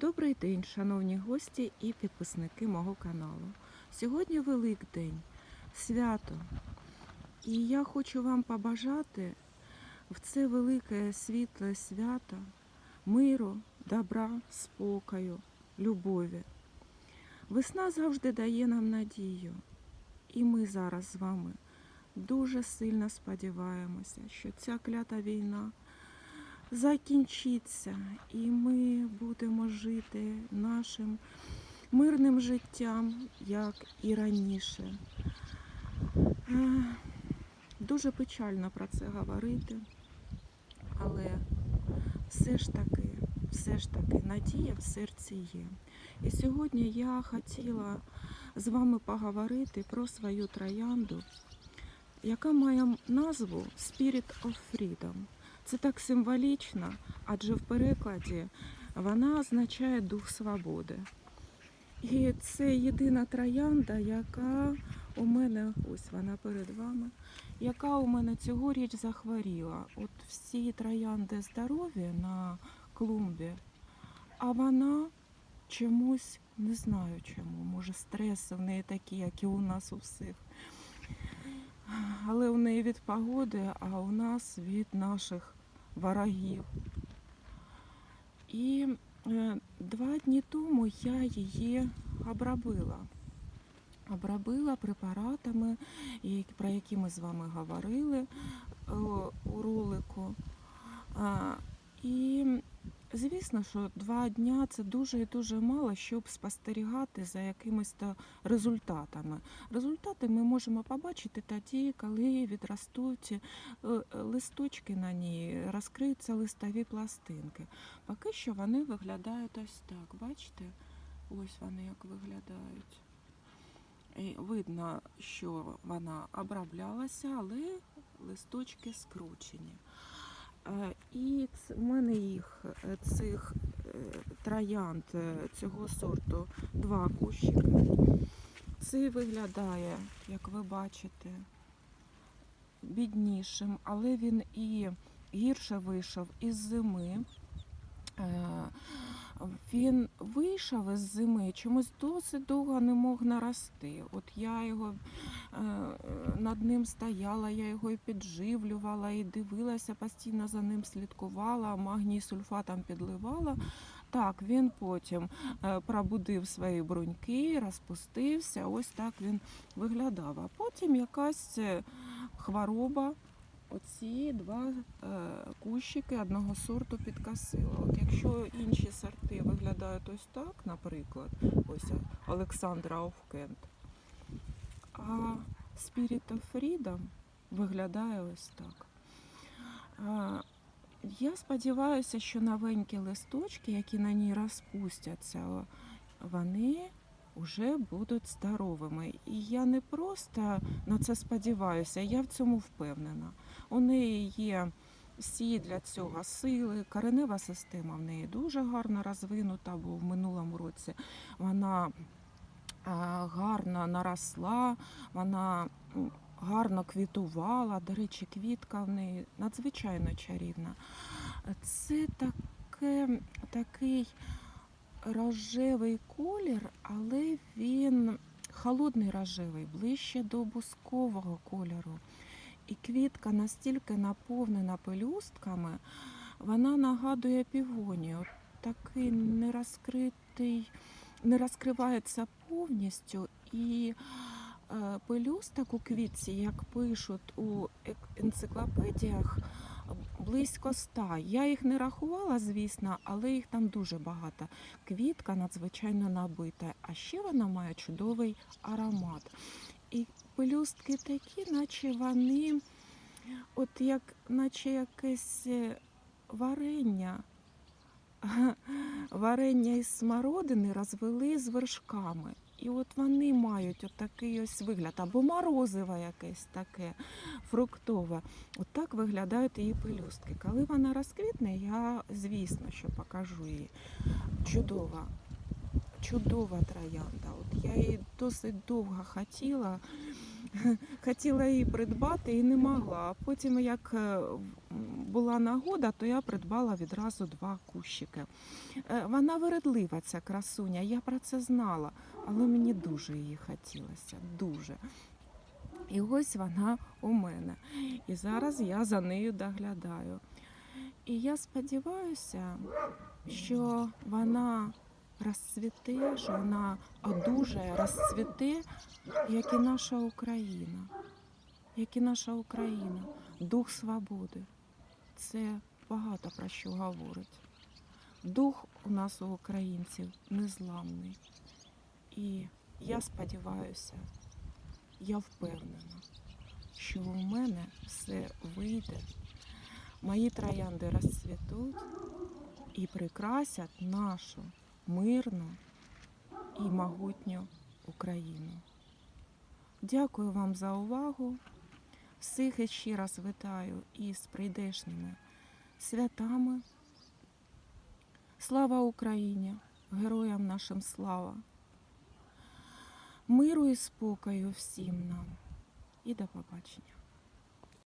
Добрий день, шановні гості і підписники мого каналу. Сьогодні Великдень, свято. І я хочу вам побажати в це велике світле свято миру, добра, спокою, любові. Весна завжди дає нам надію. І ми зараз з вами дуже сильно сподіваємося, що ця клята війна закінчиться, і ми будемо жити нашим мирним життям, як і раніше. Е, Дуже печально про це говорити, але все ж таки, все ж таки, надія в серці є. І сьогодні я хотіла з вами поговорити про свою троянду, яка має назву Spirit of Freedom. Це так символічно, адже в перекладі вона означає дух свободи. І це єдина троянда, яка у мене, ось вона перед вами, яка у мене цьогоріч захворіла. От всі троянди здорові на клумбі, а вона чомусь не знаю чому. Може, стреси в неї такі, як і у нас у всіх. Але у неї від погоди, а у нас від наших ворогів. І е, два дні тому я її обробила. Обробила препаратами, про які ми з вами говорили е, у ролику. І звісно, що два дня це дуже і дуже мало, щоб спостерігати за якимись то результатами. Результати ми можемо побачити тоді, коли відростуть е, листочки на ній, розкриються листові пластинки. Поки що вони виглядають ось так. Бачите? Ось вони як виглядають. І видно, що вона оброблялася, але листочки скручені. Е, І в мене їх е, цих е, троянд цього сорту два кущики. Цей виглядає, як ви бачите, біднішим, але він і гірше вийшов із зими. Він вийшов із зими, чомусь досить довго не мог нарости. От я його над ним стояла, я його і підживлювала, і дивилася, постійно за ним слідкувала, магній сульфатом підливала. Так, він потім е, пробудив свої бруньки, розпустився. Ось так він виглядав. А потім якась е, хвороба. Оці два е, кущики одного сорту підкосила. От якщо інші сорти виглядають ось так, наприклад, ось Олександра Овкент, а Spirit of Freedom виглядає ось так. Я сподіваюся, що новенькі листочки, які на ній розпустяться, вони вже будуть здоровими. І я не просто на це сподіваюся, я в цьому впевнена. У неї є всі для цього сили, коренева система в неї дуже гарно розвинута, бо в минулому році вона гарно наросла, вона гарно квітувала. До речі, квітка в неї надзвичайно чарівна. Це таке, такий рожевий колір, але він холодний рожевий, ближче до бускового кольору. І квітка настільки наповнена пелюстками, вона нагадує півонію. Такий нерозкритий, не розкривається повністю. І е, пелюсток у квітці, як пишуть у енциклопедіях, близько ста. Я їх не рахувала, звісно, але їх там дуже багато. Квітка надзвичайно набита, а ще вона має чудовий аромат. І пелюстки такі, наче вони, от як, наче якесь е, варення. Варення із смородини розвели з вершками. І от вони мають отакий ось вигляд, або морозиве якесь таке фруктове. От так виглядають її пелюстки. Коли вона розквітне, я, звісно, що покажу її. Чудова, чудова троянда. От я її досить довго хотіла. Хотіла її придбати і не могла. А потім, як е, була нагода, то я придбала відразу два кущики. Е, Вона вередлива, ця красуня, я про це знала, але мені дуже її хотілося, дуже. І ось вона у мене. І зараз я за нею доглядаю. І я сподіваюся, що вона розцвіте, що вона одужає, розцвіте, як і наша Україна. Як і наша Україна, дух свободи. Це багато про що говорить. Дух у нас у українців незламний. І я сподіваюся, я впевнена, що у мене все вийде. Мої троянди розцвітуть і прикрасять нашу мирну і могутню Україну. Дякую вам за увагу. Всіх ще раз вітаю із прийдешніми святами. Слава Україні! Героям нашим слава! Миру і спокою всім нам і до побачення.